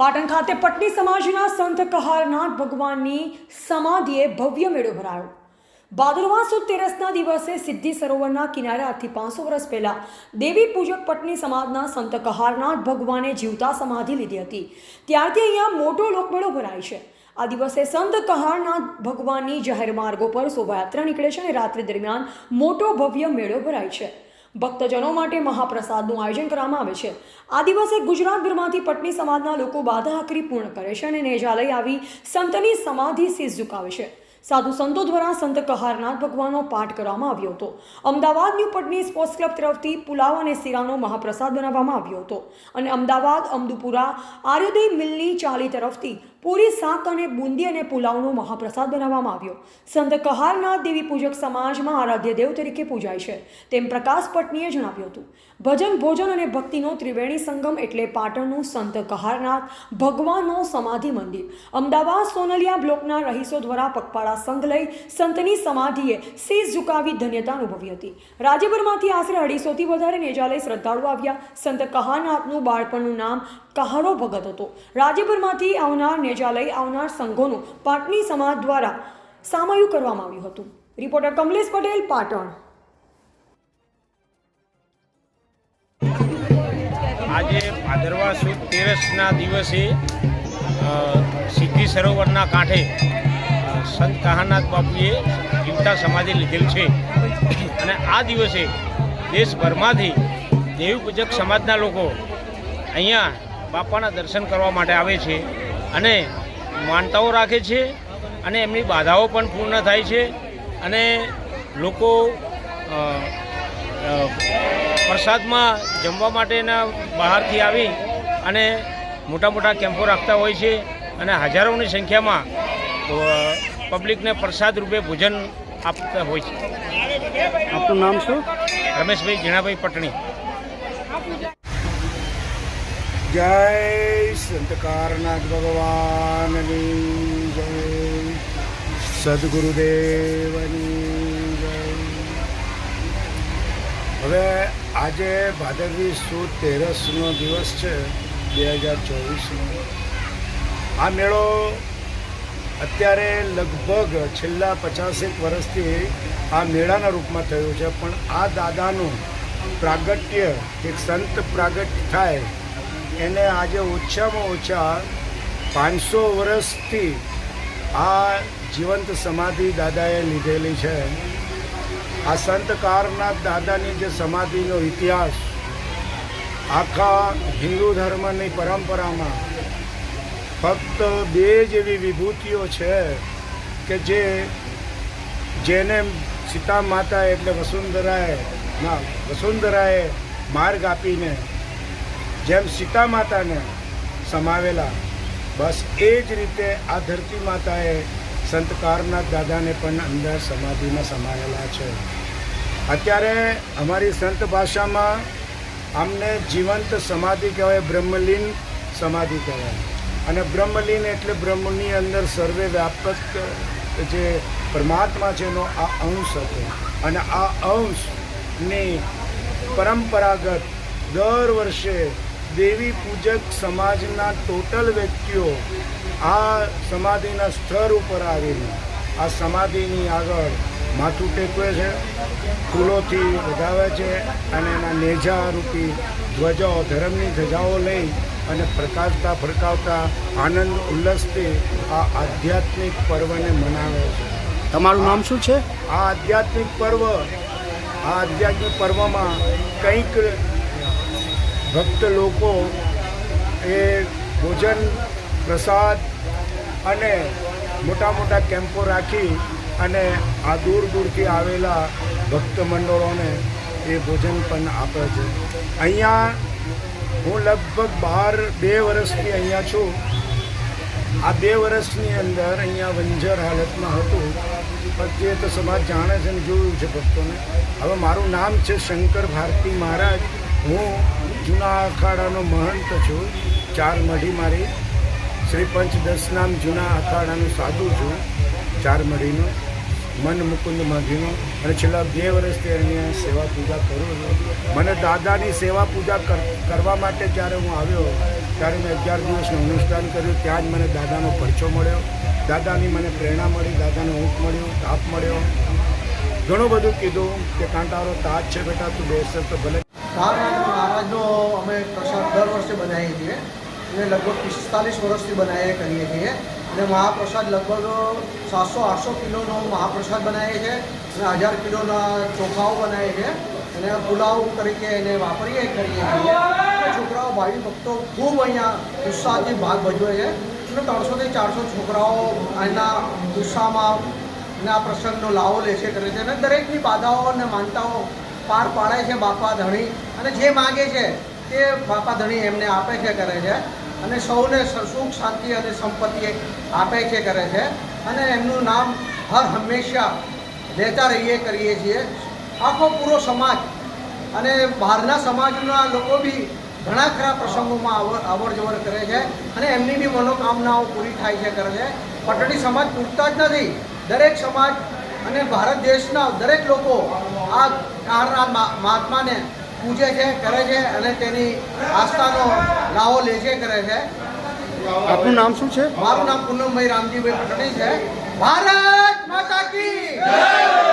પાટણ ખાતે પટની સમાજના સંત કહારનાથ ભગવાનની સમાધિએ ભવ્ય મેળો ભરાયો. ભાદરવા તેરસના દિવસે સિદ્ધિ સરોવરના કિનારે આજથી પાંચસો વર્ષ પહેલા દેવી પૂજક પટની સમાજના સંત કહારનાથ ભગવાને જીવતા સમાધિ લીધી હતી. ત્યારથી અહીંયા મોટો લોકમેળો ભરાય છે. આ દિવસે સંત કહારનાથ ભગવાનની જાહેર માર્ગો પર શોભાયાત્રા નીકળે છે અને રાત્રિ દરમિયાન મોટો ભવ્ય મેળો ભરાય છે. ભક્તજનો માટે મહાપ્રસાદનું આયોજન કરવામાં આવે છે. આ દિવસે ગુજરાતભરમાંથી પટની સમાજના લોકો બાધા આકરી પૂર્ણ કરે છે અને નેજાલય આવી સંતની સમાધિ શીશ ઝુકાવે છે. સાધુ સંતો દ્વારા સંત કહારનાથ ભગવાનનો પાઠ કરવામાં આવ્યો હતો. Ahmedabad new Patni sports club તરફથી પુલાવ અને શીરાનો મહાપ્રસાદ બનાવવામાં આવ્યો હતો. અને અમદાવાદ અમદુપુરા આર્યોદય મિલની ચાલી તરફથી પૂરી શાક અને બુંદી અને પુલાવનો મહાપ્રસાદ બનાવવામાં આવ્યો. સંત કહારનાથ દેવી પૂજક સમાજમાં આરાધ્ય દેવ તરીકે પૂજાય છે, તેમ પ્રકાશ પટનીએ જણાવ્યું હતું. ભજન, ભોજન અને ભક્તિનો ત્રિવેણી સંગમ એટલે પાટણનું સંત કહારનાથ ભગવાનનો સમાધિ મંદિર. અમદાવાદ સોનલિયા બ્લોકના રહીશો દ્વારા પગપાળા સંઘ લઈ સંતની સમાધિએ શીશ ઝુકાવી ધન્યતા અનુભવી હતી. રાજ્યભરમાંથી આશરે અઢીસોથી વધારે નેજાલય શ્રદ્ધાળુ આવ્યા. સંત કહારનાથનું બાળપણનું નામ કહારો ભગત હતો. રાજ્યભરમાંથી આવનાર નેજા લઈ આવનાર સંઘોનું પાટણી સમાજ દ્વારા સામયું કરવામાં આવ્યું હતું. રિપોર્ટર કમલેશ પટેલ, પાટણ. આજે ભાદરવા સુદ તેરસના દિવસે સિદ્ધિ સરોવરના કાંઠે સંત કહાનાથ બાપુએ જીવતા સમાધિ લીધેલ છે. અને આ દિવસે દેશભરમાંથી દેવી પૂજક સમાજના લોકો અહીંયા બાપાના દર્શન કરવા માટે આવે છે. અને માનતાઓ રાખે છે અને એમની બાધાઓ પણ પૂર્ણ થાય છે અને લોકો પ્રસાદમાં જમવા માટેના બહારથી આવી અને મોટા મોટા કેમ્પો રાખતા હોય છે અને હજારોની સંખ્યામાં પબ્લિકને પ્રસાદ રૂપે ભોજન આપતા હોય છે. આપનું નામ શું? રમેશભાઈ જીણાભાઈ પટણી. જય સંત કારનાથ ભગવાનની જય. સદગુરુદેવની જય. હવે આજે ભાદરવી સુદ તેરસનો દિવસ છે, બે હજાર ચોવીસનો. આ મેળો અત્યારે લગભગ છેલ્લા પચાસેક વર્ષથી આ મેળાના રૂપમાં થયો છે, પણ આ દાદાનું પ્રાગટ્ય, એક સંત પ્રાગટ્ય થાય એને આજે ઓછામાં ઓછા પાંચસો વર્ષથી આ જીવંત સમાધિ દાદાએ લીધેલી છે. આ સંત કારનાથ દાદાની જે સમાધિનો ઇતિહાસ, આખા હિન્દુ ધર્મની પરંપરામાં ફક્ત બે જેવી વિભૂતિઓ છે કે જે, જેને સીતા માતા એટલે વસુંધરાએ, ના, વસુંધરાએ માર્ગ આપીને જેમ સીતા માતાને સમાવેલા, બસ એ જ રીતે આ ધરતી માતાએ સંત કારનાથ દાદાને પણ અંદર સમાધિમાં સમાયેલા છે. અત્યારે અમારી સંત ભાષામાં આમને જીવંત સમાધિ કહેવાય, બ્રહ્મલીન સમાધિ કહેવાય. અને બ્રહ્મલીન એટલે બ્રહ્મની અંદર સર્વે વ્યાપક જે પરમાત્મા છે એનો આ અંશ હતો. અને આ અંશની પરંપરાગત દર વર્ષે દેવી પૂજક સમાજના ટોટલ વ્યક્તિઓ આ સમાધિના સ્તર ઉપર આવીને આ સમાધિની આગળ માથું ટેકવે છે ફૂલોથી વધાવે છે અને એના નેજારૂપી ધ્વજાઓ ધર્મની ધજાઓ લઈ અને પ્રકાશતા ફરકાવતા આનંદ ઉલ્લાસથી આ આધ્યાત્મિક પર્વને મનાવે છે. તમારું નામ શું છે? આ આધ્યાત્મિક પર્વ આ આધ્યાત્મિક પર્વમાં કંઈક ભક્ત લોકો એ ભોજન, પ્રસાદ અને મોટા મોટા કેમ્પો રાખી અને આ દૂર દૂરથી આવેલા ભક્ત મંડળોને એ ભોજન પણ આપે છે. અહીંયા હું લગભગ બાર, બે વર્ષથી અહીંયા છું. આ બે વર્ષની અંદર અહીંયા વંજર હાલતમાં હતું. પણ તે તો સમાજ જાણે છે ને જોયું છે ભક્તોને. હવે મારું નામ છે શંકર ભારતી મહારાજ. હું જૂના અખાડાનો મહંત છું. ચાર મઢી મારી. શ્રી પંચ દસ નામ જૂના અખાડાનું સાધુ છું. ચાર મઢીનું. મન મુકુંદ માઘીનો અને છેલ્લા બે વર્ષથી અહીંયા સેવા પૂજા કરું છું. મને દાદાની સેવા પૂજા કર- કરવા માટે જ્યારે હું આવ્યો, ત્યારે મેં અગિયાર દિવસનું અનુષ્ઠાન કર્યું. ત્યાં જ મને દાદાનો પરચો મળ્યો. દાદાની મને પ્રેરણા મળી, દાદાને ઊંઘ મળ્યો, તાપ મળ્યો. ઘણું બધું કીધું કે કાંટારો તાજ છે બેટા, તું બેસર તો ભલે. મહારાજ અમે પ્રસાદ દર વર્ષે બનાવીએ છીએ. અને લગભગ પિસ્તાલીસ વર્ષથી બનાવીએ કરીએ છીએ. અને મહાપ્રસાદ લગભગ સાતસો, આઠસો કિલોનો મહાપ્રસાદ બનાવીએ છીએ. અને હજાર કિલોના ચોખાઓ બનાવીએ છીએ. અને પુલાવ તરીકે એને વાપરીએ, કરીએ છીએ. છોકરાઓ, ભાવિ ભક્તો ખૂબ અહીંયા ઉત્સાહથી ભાગ ભજવે છે. અને ત્રણસોથી ચારસો છોકરાઓ એના ઉત્સાહમાં આ પ્રસંગનો લાવો લે છે, કરે છે. અને દરેકની બાધાઓ અને માનતાઓ પાર પાડે છે બાપા ધણી. અને જે માગે છે તે બાપા ધણી એમને આપે છે, કરે છે. અને સૌને સુખ, શાંતિ અને સંપત્તિ આપે છે, કરે છે. અને એમનું નામ હર હંમેશા લેતા રહીએ, કરીએ છીએ. આખો પૂરો સમાજ અને બહારના સમાજના લોકો બી ઘણા ખરા પ્રસંગોમાં અવર જવર કરે છે. અને એમની બી મનોકામનાઓ પૂરી થાય છે, કરે છે. પટણી સમાજ પૂરતા જ નથી. દરેક સમાજ અને ભારત દેશના દરેક લોકો આ કાળના મહાત્માને પૂજે છે કરે છે અને તેની આસ્થાનો લાવો લે છે કરે છે. આપનું નામ શું છે? મારું નામ પૂનમભાઈ રામજીભાઈ પટણી છે. ભારત માતા કી જય!